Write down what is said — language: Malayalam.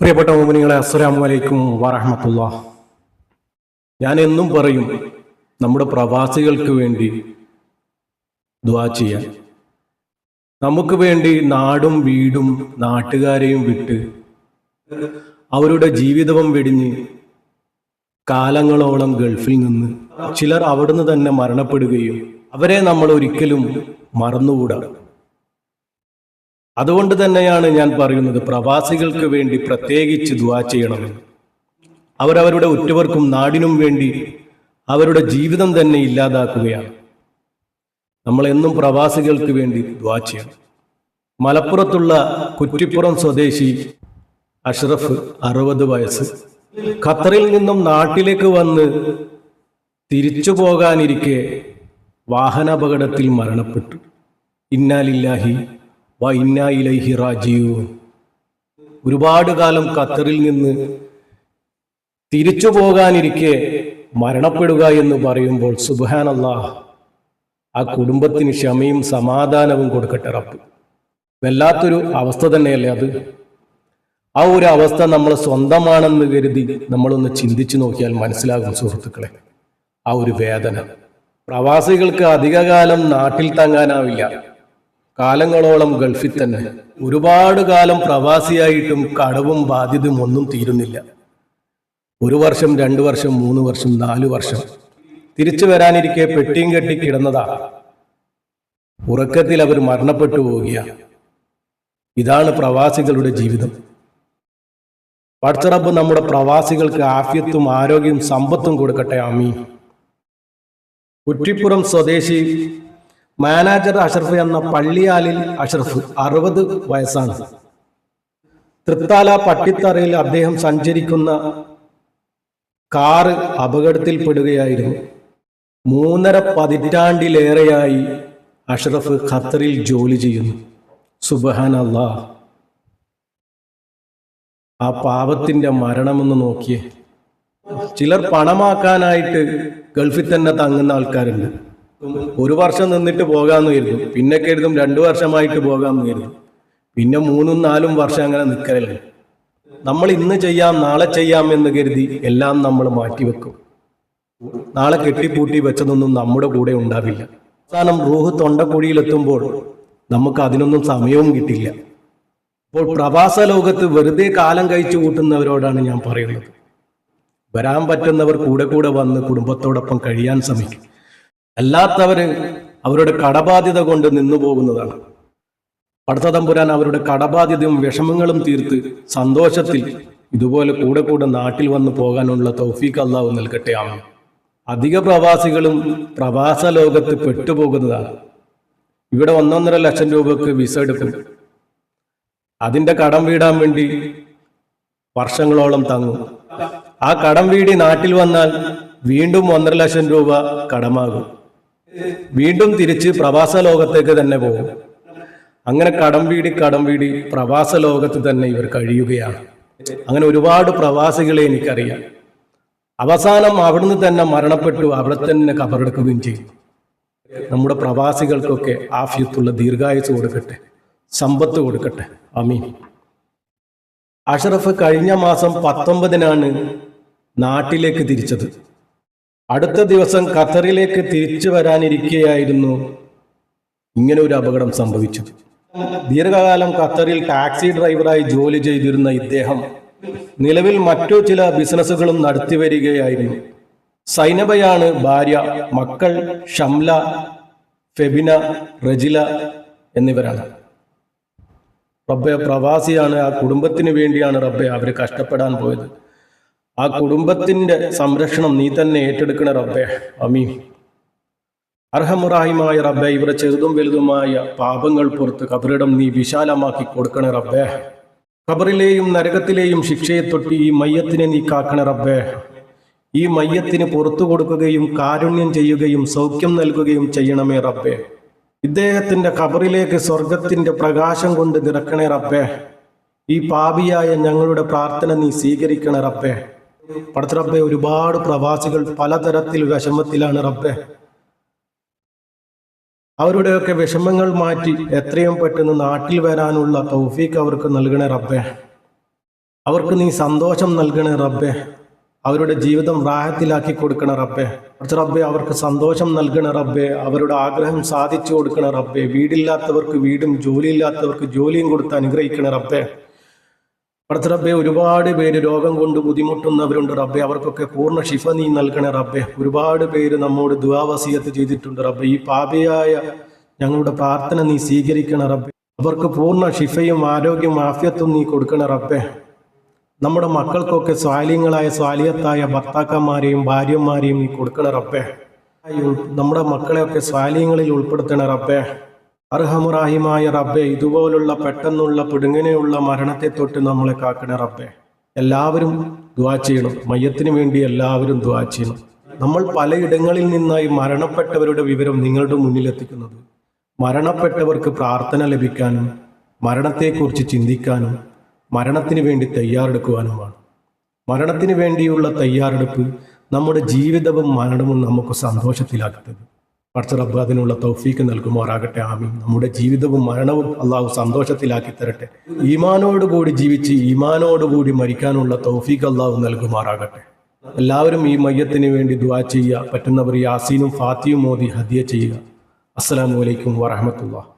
പ്രിയപ്പെട്ട മോമിനികളെ അസ്സലാമു വലൈക്കും വറഹമത്തുള്ള. ഞാൻ എന്നും പറയും നമ്മുടെ പ്രവാസികൾക്ക് വേണ്ടി ദ്വാ ചെയ്യാൻ. നമുക്ക് വേണ്ടി നാടും വീടും നാട്ടുകാരെയും വിട്ട് അവരുടെ ജീവിതവും വെടിഞ്ഞ് കാലങ്ങളോളം ഗൾഫിൽ നിന്ന് ചിലർ അവിടുന്ന് തന്നെ മരണപ്പെടുകയും അവരെ നമ്മൾ ഒരിക്കലും മറന്നുകൂടാ. അതുകൊണ്ട് തന്നെയാണ് ഞാൻ പറയുന്നത് പ്രവാസികൾക്ക് വേണ്ടി പ്രത്യേകിച്ച് ദുവാ ചെയ്യണമെന്ന് അവരവരുടെ ഉറ്റവർക്കും നാടിനും വേണ്ടി അവരുടെ ജീവിതം തന്നെ ഇല്ലാതാക്കുകയാണ്. നമ്മൾ എന്നും പ്രവാസികൾക്ക് വേണ്ടി ദുവാ ചെയ്യണം. മലപ്പുറത്തുള്ള കുറ്റിപ്പുറം സ്വദേശി അഷ്റഫ് അറുപത് വയസ്സ് ഖത്തറിൽ നിന്നും നാട്ടിലേക്ക് വന്ന് തിരിച്ചു പോകാനിരിക്കെ വാഹനാപകടത്തിൽ മരണപ്പെട്ടു. ഇന്നാലില്ലാഹി വ ഇലൈഹി റാജിയൂൻ ഒരുപാട് കാലം ഖത്തറിൽ നിന്ന് തിരിച്ചു പോകാനിരിക്കെ മരണപ്പെടുക എന്ന് പറയുമ്പോൾ സുബാനല്ലാ ആ കുടുംബത്തിന് ക്ഷമയും സമാധാനവും കൊടുക്കട്ടെ റബ്ബ്. വല്ലാത്തൊരു അവസ്ഥ തന്നെയല്ലേ അത്? ആ ഒരു അവസ്ഥ നമ്മൾ സ്വന്തമാണെന്ന് കരുതി നമ്മളൊന്ന് ചിന്തിച്ചു നോക്കിയാൽ മനസ്സിലാകും സുഹൃത്തുക്കളെ ആ ഒരു വേദന. പ്രവാസികൾക്ക് അധികകാലം നാട്ടിൽ തങ്ങാനാവില്ല. കാലങ്ങളോളം ഗൾഫിൽ തന്നെ. ഒരുപാട് കാലം പ്രവാസിയായിട്ടും കടവും ബാധ്യതയും ഒന്നും തീരുന്നില്ല. ഒരു വർഷം രണ്ടു വർഷം മൂന്ന് വർഷം നാല് വർഷം. തിരിച്ചു വരാനിരിക്കെ പെട്ടിയും കെട്ടി കിടന്നതാ ഉറക്കത്തിൽ അവർ മരണപ്പെട്ടു പോവുകയാണ്. ഇതാണ് പ്രവാസികളുടെ ജീവിതം. പടച്ചറബ് നമ്മുടെ പ്രവാസികൾക്ക് ആഫ്യത്തും ആരോഗ്യവും സമ്പത്തും കൊടുക്കട്ടെ ആമീൻ. കുറ്റിപ്പുറം സ്വദേശി മാനേജർ അഷറഫ് എന്ന പള്ളിയാലിൽ അഷറഫ് അറുപത് വയസ്സാണ്. തൃത്താല പട്ടിത്തറയിൽ അദ്ദേഹം സഞ്ചരിക്കുന്ന കാറ് അപകടത്തിൽപ്പെടുകയായിരുന്നു. മൂന്നര പതിറ്റാണ്ടിലേറെയായി അഷറഫ് ഖത്തറിൽ ജോലി ചെയ്യുന്നു. സുബഹാൻ അള്ളാ ആ പാപത്തിന്റെ മരണമെന്ന് നോക്കിയേ. ചിലർ പണമാക്കാനായിട്ട് ഗൾഫിൽ തന്നെ തങ്ങുന്ന ആൾക്കാരുണ്ട്. ഒരു വർഷം നിന്നിട്ട് പോകാമെന്ന് കരുതും. പിന്നെ കരുതും രണ്ടു വർഷമായിട്ട് പോകാമെന്ന് കരുതും. പിന്നെ മൂന്നും നാലും വർഷം അങ്ങനെ നിൽക്കലല്ലേ നമ്മൾ ഇന്ന് ചെയ്യാം നാളെ ചെയ്യാം എന്ന് കരുതി എല്ലാം നമ്മൾ മാറ്റിവെക്കും. നാളെ കെട്ടിപ്പൂട്ടി വെച്ചതൊന്നും നമ്മുടെ കൂടെ ഉണ്ടാവില്ല. അവസാനം റൂഹ് തൊണ്ടക്കുഴിയിലെത്തുമ്പോൾ നമുക്ക് അതിനൊന്നും സമയവും കിട്ടില്ല. അപ്പോൾ പ്രവാസ ലോകത്ത് വെറുതെ കാലം കഴിച്ചു കൂട്ടുന്നവരോടാണ് ഞാൻ പറയുന്നത്. വരാൻ പറ്റുന്നവർ കൂടെ കൂടെ വന്ന് കുടുംബത്തോടൊപ്പം കഴിയാൻ ശ്രമിക്കും. അല്ലാത്തവര് അവരുടെ കടബാധ്യത കൊണ്ട് നിന്നു പോകുന്നതാണ്. പടത്തതമ്പുരാൻ അവരുടെ കടബാധ്യതയും വിഷമങ്ങളും തീർത്ത് സന്തോഷത്തിൽ ഇതുപോലെ കൂടെ കൂടെ നാട്ടിൽ വന്നു പോകാനുള്ള തൗഫീഖ് അള്ളാഹു നൽകട്ടെ ആമ അധിക പ്രവാസികളും പ്രവാസ ലോകത്ത് പെട്ടുപോകുന്നതാണ്. ഇവിടെ ഒന്നൊന്നര ലക്ഷം രൂപക്ക് വിസ എടുക്കും. അതിന്റെ കടം വീടാൻ വേണ്ടി വർഷങ്ങളോളം തങ്ങും. ആ കടം വീടി നാട്ടിൽ വന്നാൽ വീണ്ടും ഒന്നര ലക്ഷം രൂപ കടമാകും. വീണ്ടും തിരിച്ച് പ്രവാസ ലോകത്തേക്ക് തന്നെ പോകും. അങ്ങനെ കടം വീടി കടം വീടി പ്രവാസ ലോകത്ത് തന്നെ ഇവർ കഴിയുകയാണ്. അങ്ങനെ ഒരുപാട് പ്രവാസികളെ എനിക്കറിയാം. അവസാനം അവിടുന്ന് തന്നെ മരണപ്പെട്ടു അവിടെ തന്നെ കബറെടുക്കുകയും ചെയ്തു. നമ്മുടെ പ്രവാസികൾക്കൊക്കെ ആഫ്യത്തുള്ള ദീർഘായുസ് കൊടുക്കട്ടെ സമ്പത്ത് കൊടുക്കട്ടെ. അമീൻ അഷറഫ് കഴിഞ്ഞ മാസം പത്തൊമ്പതിനാണ് നാട്ടിലേക്ക് തിരിച്ചത്. അടുത്ത ദിവസം ഖത്തറിലേക്ക് തിരിച്ചു വരാനിരിക്കെയായിരുന്നു ഇങ്ങനെ ഒരു അപകടം സംഭവിച്ചു ദീർഘകാലം ഖത്തറിൽ ടാക്സി ഡ്രൈവറായി ജോലി ചെയ്തിരുന്ന ഇദ്ദേഹം നിലവിൽ മറ്റു ചില ബിസിനസ്സുകളും നടത്തി വരികയായിരുന്നു. സൈനബയാണ് ഭാര്യ മക്കൾ ഷംല ഫെബിന റജില എന്നിവരാണ്. റബ്ബെ പ്രവാസിയാണ് ആ കുടുംബത്തിന് വേണ്ടിയാണ് റബ്ബെ അവർ കഷ്ടപ്പെടാൻ പോയത്. ആ കുടുംബത്തിന്റെ സംരക്ഷണം നീ തന്നെ ഏറ്റെടുക്കണ റബ്ബേ. അമീൻ അർഹമുറാഹിമായ റബ്ബെ ഇവരെ ചെറുതും വലുതുമായ പാപങ്ങൾ പുറത്ത് കബറിടം നീ വിശാലമാക്കി കൊടുക്കണ റബ്ബേ. ഖബറിലെയും നരകത്തിലെയും ശിക്ഷയെ തൊട്ടി ഈ മയ്യത്തിനെ നീ കാക്കണ റബ്ബേ. ഈ മയ്യത്തിന് പുറത്തു കൊടുക്കുകയും കാരുണ്യം ചെയ്യുകയും സൗഖ്യം നൽകുകയും ചെയ്യണമേ റബ്ബേ. ഇദ്ദേഹത്തിന്റെ ഖബറിലേക്ക് സ്വർഗത്തിന്റെ പ്രകാശം കൊണ്ട് നിറക്കണേ റബ്ബേ. ഈ പാപിയായ ഞങ്ങളുടെ പ്രാർത്ഥന നീ സ്വീകരിക്കണ റബ്ബെ. പടച്ച റബ്ബെ ഒരുപാട് പ്രവാസികൾ പലതരത്തിൽ വിഷമത്തിലാണ് റബ്ബെ. അവരുടെയൊക്കെ വിഷമങ്ങൾ മാറ്റി എത്രയും പെട്ടെന്ന് നാട്ടിൽ വരാനുള്ള തൗഫീക്ക് അവർക്ക് നൽകണേ റബ്ബെ. അവർക്ക് നീ സന്തോഷം നൽകണേ റബ്ബെ. അവരുടെ ജീവിതം റാഹത്തിലാക്കി കൊടുക്കണ റബ്ബെ. കുറച്ച് റബ്ബെ അവർക്ക് സന്തോഷം നൽകണ റബ്ബെ. അവരുടെ ആഗ്രഹം സാധിച്ചു കൊടുക്കണ റബ്ബെ. വീടില്ലാത്തവർക്ക് വീടും ജോലിയില്ലാത്തവർക്ക് ജോലിയും കൊടുത്ത് അനുഗ്രഹിക്കണ റബ്ബെ. അടുത്ത റബ്ബെ ഒരുപാട് പേര് രോഗം കൊണ്ട് ബുദ്ധിമുട്ടുന്നവരുണ്ട് റബ്ബെ. അവർക്കൊക്കെ പൂർണ ഷിഫ നീ നൽകണേ റബ്ബെ. ഒരുപാട് പേര് നമ്മോട് ദുവാവസീയത്ത് ചെയ്തിട്ടുണ്ട് റബ്ബെ. ഈ പാപയായ ഞങ്ങളുടെ പ്രാർത്ഥന നീ സ്വീകരിക്കണ റബ്ബെ. അവർക്ക് പൂർണ ഷിഫയും ആരോഗ്യവും ആഫ്യത്വം നീ കൊടുക്കണ റബ്ബെ. നമ്മുടെ മക്കൾക്കൊക്കെ സ്വാലിയങ്ങളായ സ്വാലിയത്തായ ഭർത്താക്കന്മാരെയും ഭാര്യമാരെയും നീ കൊടുക്കണ റബ്ബെ. നമ്മുടെ മക്കളെയൊക്കെ സ്വാലിയങ്ങളിൽ ഉൾപ്പെടുത്തണ റബ്ബെ. അർഹമുറാഹിമായ റബ്ബെ ഇതുപോലുള്ള പെട്ടെന്നുള്ള പിടുങ്ങനെയുള്ള മരണത്തെ തൊട്ട് നമ്മളെ കാക്കണേ റബ്ബെ. എല്ലാവരും ദ്വാ ചെയ്യണം. മയ്യത്തിന് വേണ്ടി എല്ലാവരും ദ്വാ ചെയ്യണം. നമ്മൾ പലയിടങ്ങളിൽ നിന്നായി മരണപ്പെട്ടവരുടെ വിവരം നിങ്ങളുടെ മുന്നിലെത്തിക്കുന്നത് മരണപ്പെട്ടവർക്ക് പ്രാർത്ഥന ലഭിക്കാനും മരണത്തെക്കുറിച്ച് ചിന്തിക്കാനും മരണത്തിന് വേണ്ടി തയ്യാറെടുക്കുവാനുമാണ് മരണത്തിന് വേണ്ടിയുള്ള തയ്യാറെടുപ്പ് നമ്മുടെ ജീവിതവും മരണവും നമുക്ക് സന്തോഷത്തിലാക്കുന്നത്. പടച്ച റബ്ബ് അതിനുള്ള തൗഫീക്ക് നൽകുമാറാകട്ടെ ആമീൻ. നമ്മുടെ ജീവിതവും മരണവും അള്ളാഹു സന്തോഷത്തിലാക്കി തരട്ടെ. ഈമാനോടുകൂടി ജീവിച്ച് ഈമാനോടുകൂടി മരിക്കാനുള്ള തൗഫീക്ക് അള്ളാഹു നൽകുമാറാകട്ടെ. എല്ലാവരും ഈ മയ്യത്തിന് വേണ്ടി ദുവാ ചെയ്യുക. പറ്റുന്നവർ യാസീനും ഫാത്തിയും മോദി ഹദിയ ചെയ്യുക. അസ്സലാമു അലൈക്കും വറഹമത്തുള്ള